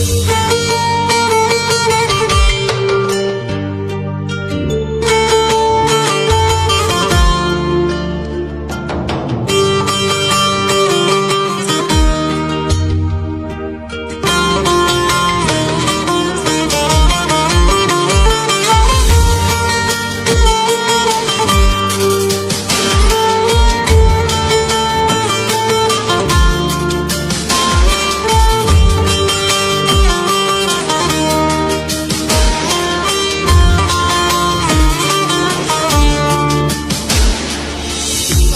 Música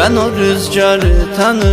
ben o rüzgarı tanırım.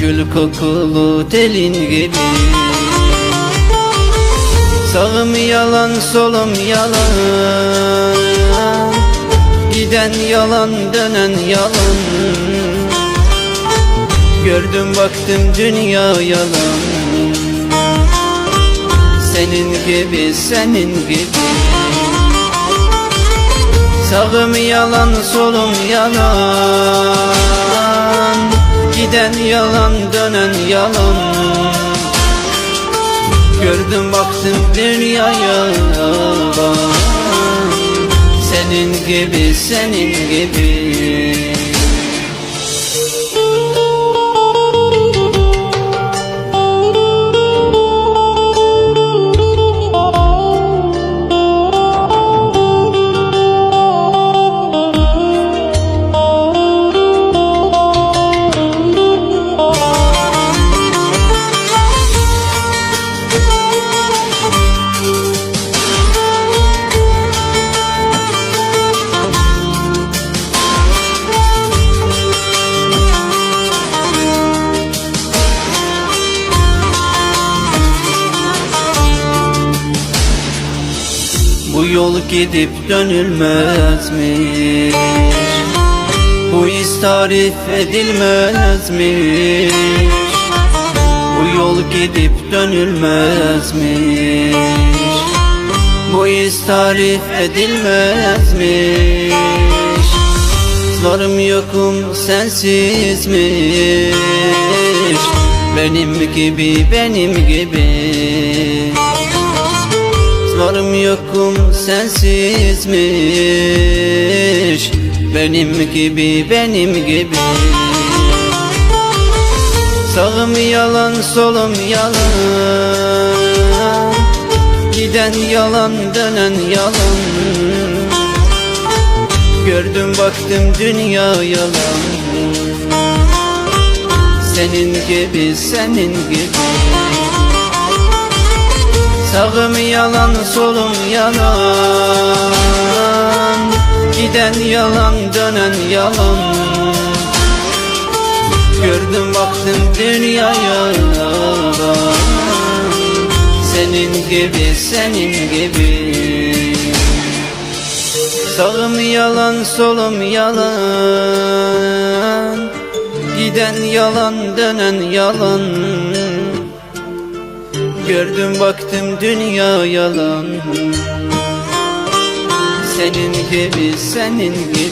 Gül kokulu telin gibi. Sağım yalan solum yalan. Giden yalan dönen yalan. Gördüm baktım dünya yalan. Senin gibi senin gibi Sağım yalan solum yalan. Giden yalan dönen yalan. Gördüm baktım dünya yalan Senin gibi senin gibi yol gidip dönülmez mi? Bu iz tarif edilmez mi? Bu yol gidip dönülmez mi? Bu iz tarif edilmez mi? Varım yokum sensizmiş Benim gibi benim gibi yokum sensizmiş. Benim gibi benim gibi. Sağım yalan solum yalan. Giden yalan dönen yalan. Gördüm baktım dünya yalan. Senin gibi senin gibi Sağım yalan solum yalan. Giden yalan dönen yalan. Gördüm baktım dünya yalan Senin gibi senin gibi. Sağım yalan solum yalan. Giden yalan dönen yalan Gördüm baktım dünya yalan. Senin gibi senin gibi.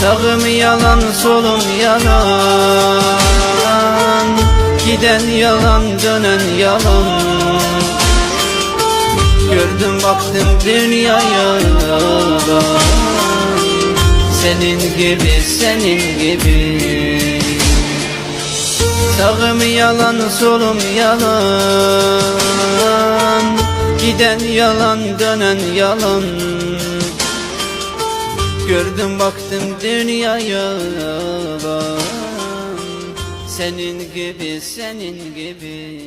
Sağım yalan solum yalan. Giden yalan dönen yalan. Gördüm baktım dünya yalan. Senin gibi senin gibi Sağım yalan solum yalan. Giden yalan dönen yalan. Gördüm baktım dünya yalan Senin gibi senin gibi